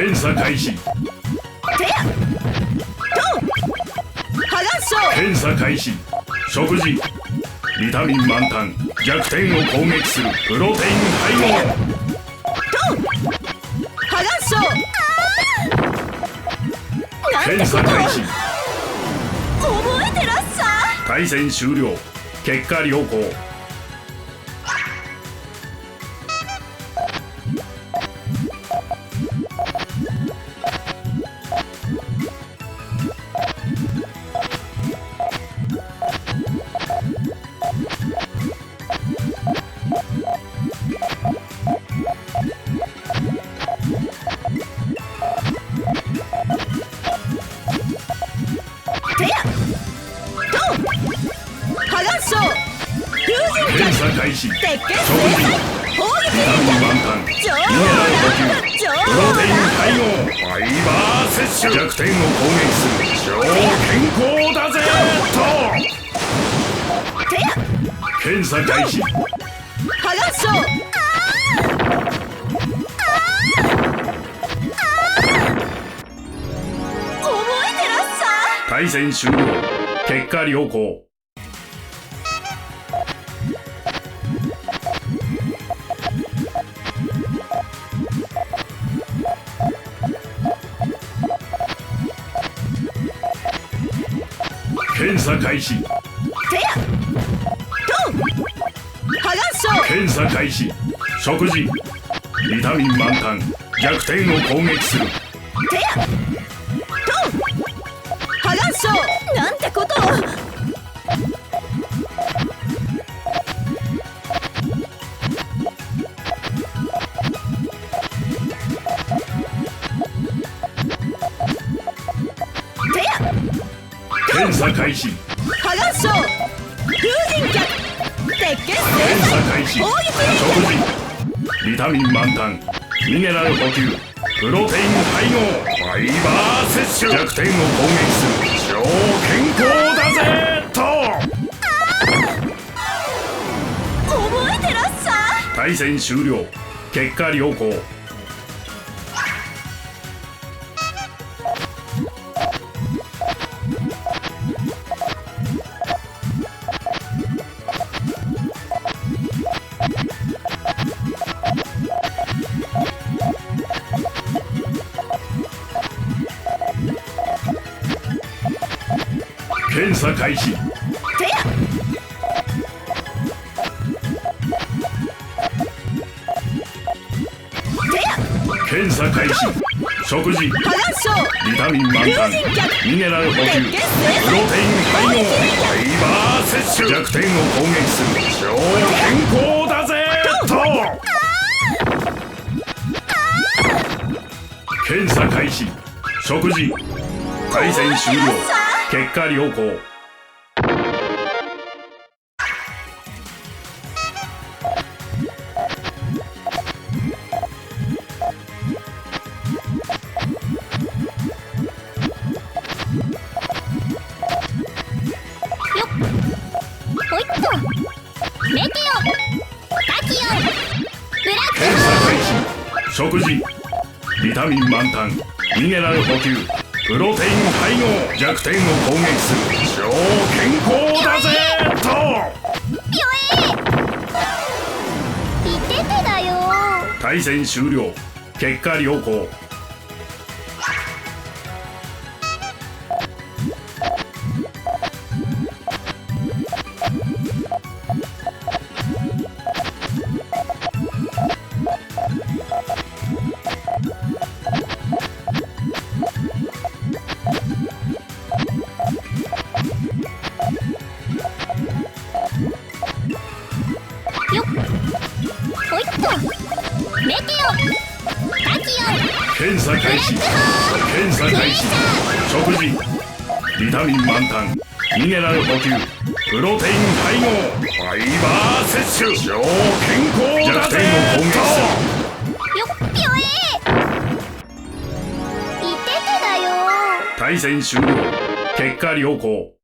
検査開始。手やドンハガンソ検査開始。食事。ビタミン満タン。弱点を攻撃する。プロテイン配合。ハガンソなんて検こと査開始を。覚えてらっさ対戦終了。結果良好開始。鉄拳制裁砲撃ビタミン満タン上ミネラル補給上プロテイン配合ファイバー。摂取弱点を攻撃する超健康だぜ手やと検査開始戦終了。結果良好。検査開始。手やドンハガンソ検査開始。食事。ビタミン満タン。弱点を攻撃する。手やハガンソなんてことを検査開始。ハガンソ風神脚鉄拳制検査開始砲撃連食事。ビタミン満タン。ミネラル補給。プロテイン配合ファイバー摂取弱点を攻撃する。超健康だぜ。と。覚えてらっさ対戦終了。結果良好検査開始。手や手や検査開始。食事。ハガンソビタミン満タン。ミネラル補給。プロテイン配合。ファイバー摂取。弱点を攻撃する。超健康だぜ。と。検査開始。食事。対戦終了。結果良好。食事。ビタミン満タン。ミネラル補給プロテイン配合弱点を攻撃する超健康だぜと。ピョエーいててだよ。対戦終了。結果良好メテオタキオン検査開始検査開始食事ビタミン満タンミネラル補給プロテイン配合ファイバー摂取超健康だぜ弱点を攻撃す。るよっピョエーいててだよ。対戦終了。結果良好